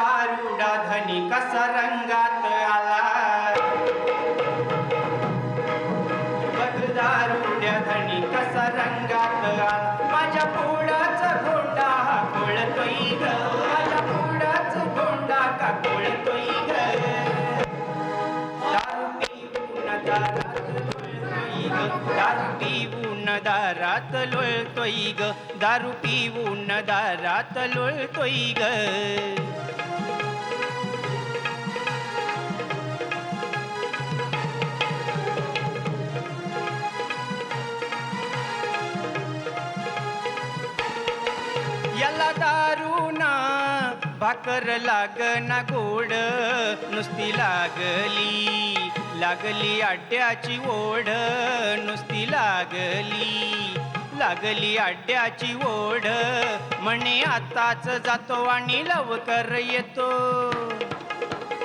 ूडनि कसरङ्ग दारात लोळतोय ग दारू पिऊन दारात लोळतोय ग याला दारुना भाकर लागना गोड नुसती लागली लागली अड्ड्याची ओढ नुसती लागली. लागली अड्ड्याची ओढ म्हणे आताच जातो आणि लवकर येतो.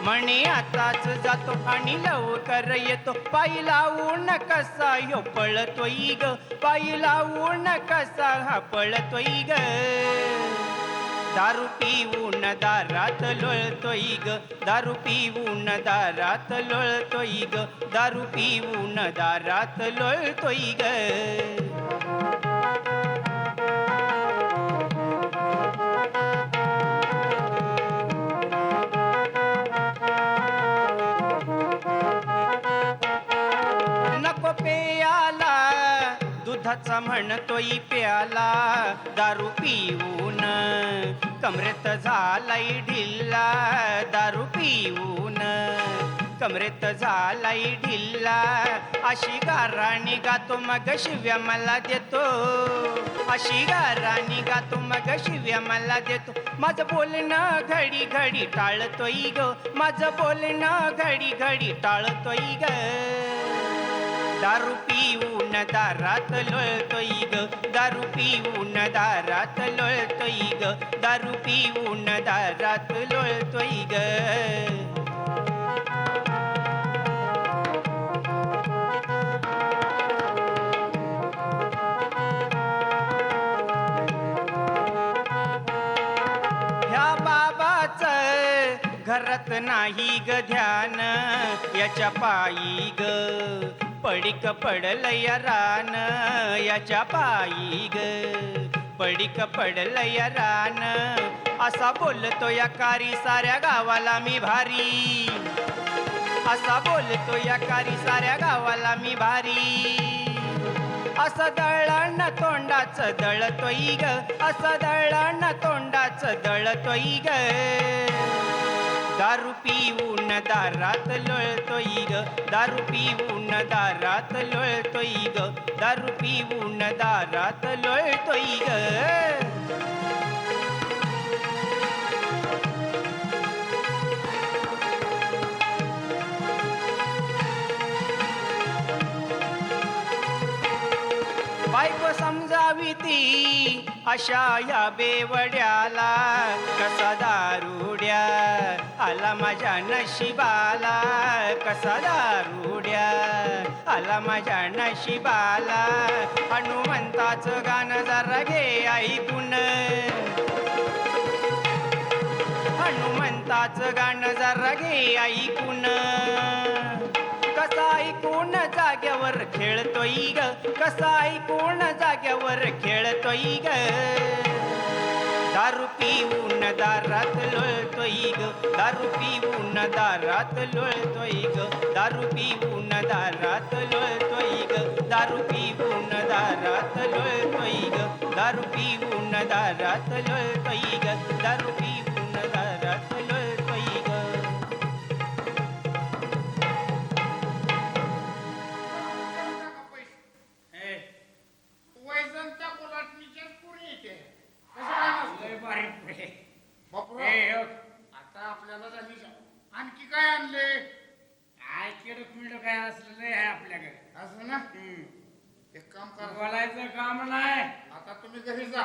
म्हणे आताच जातो आणि लवकर येतो. पायी लावून कसा ह्यो पळतोय ग? पायी लावून कसा हा पळतोय ग? दारू पिऊन दारात लोळतोय ग. दारू पिऊन दारात लोळतोय ग. दारू पिऊन दारात लोळतोय ग. दुधाचा म्हणतोय प्याला दारू पिऊन. कमरेत झालाय ढिल्ला दारू पिऊन. कमरेत झालाय ढिल्ला अशी गाराणी गातो मग शिव्या मला देतो. अशी गाराणी गातो मग शिव्या मला देतो. माझं बोलणं घडी घडी टाळतोय ग. माझं बोलणं घडी घडी टाळतोय ग. दारू पिऊ दारात लोळतोय ग. दारू पिऊन दारात लोळतोय ग. दारू पिऊन दारात लोळतोय ग. ह्या घरात नाही ग ध्यान. याच्या पायी ग पडिक पडल रान याच्या पायी ग. पडिक पडल रान असा बोलतो या कारी साऱ्या गावाला मी भारी. असा बोलतो या कारी साऱ्या गावाला मी भारी. असं दळण तोंडाचं दळतोय ग. असं दळण तोंडाचं दळतोय ग. दारू पिऊन दारात लोळतोय ग. दारू पिऊन दारात लोळतोय ग. दारू पिऊन दारात लोळतोय ग. बायको समजावी ती अशा या बेवड्याला. नशिबाला कसा दारुड्या आला माझ्या नशिबाला. हनुमंताचं गाणं जरा घे ऐकून. हनुमंताचं गाणं जरा घे ऐकून. कसा ऐकून जाग्यावर खेळतोय ग? कसा ऐकून जाग्यावर खेळतोय ग? दारू पिऊन दारात लोळतोय ग. दारू पिऊन दारात लोळतोय ग. दारू पिऊन दारात लोळतोय ग. दारू पिऊन दारात लोळतोय ग. दारू पिऊन दारात लोळतोय ग. दारू पिऊन एक काम करा. बोलायचं काम नाही. आता तुम्ही घरी जा.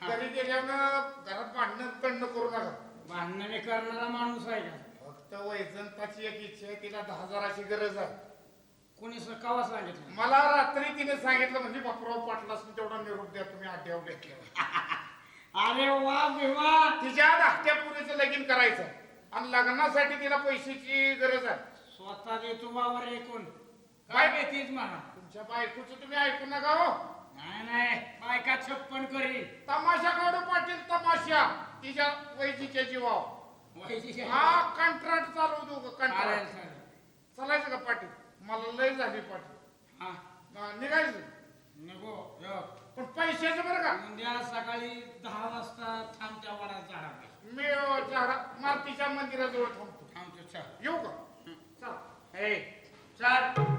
हा. घरी गेल्यानं घरात भांडणं करणं करू नका. भांडणं मी करणारा माणूस आहे का? फक्त वैजंताची एक इच्छा आहे तिला दहा हजाराची गरज आहे. कोणी स- कवा सांगितलं? मला रात्री तिने सांगितलं म्हणजे बापूराव पाटलास तेवढा निरोप द्या तुम्ही अड्ड्यावर घेतल्यावर. अरे वा भिवा तिच्या धाकट्या पुरीचं लगीन करायचं. आणि लग्नासाठी तिला पैशाची गरज आहे. स्वतः देतो बाबर एकूण. काय? काय घेतीस म्हणा. तुमच्या बायकोचं तुम्ही ऐकू नका हो. नाही नाही बायका छप्पन करी तमाशा काढू पाटील तमाशा. तिच्या वैजीच्या जीवावर. वैशिष्ट्य. हा कंत्राट चालू देऊ का चालेल कंत्राट चालेल. चालायचं का पाटील? मला लय झाली पाटील. हा. हा, निघायचं? यो. पण पैशाचं बरं का? उद्या सकाळी दहा वाजता थांबत्या वडात झाडापाशी मी अ, झाडा मारुतीच्या मंदिराजवळ थांबतो. थांबतो चल. येऊ का? चला. हे चल.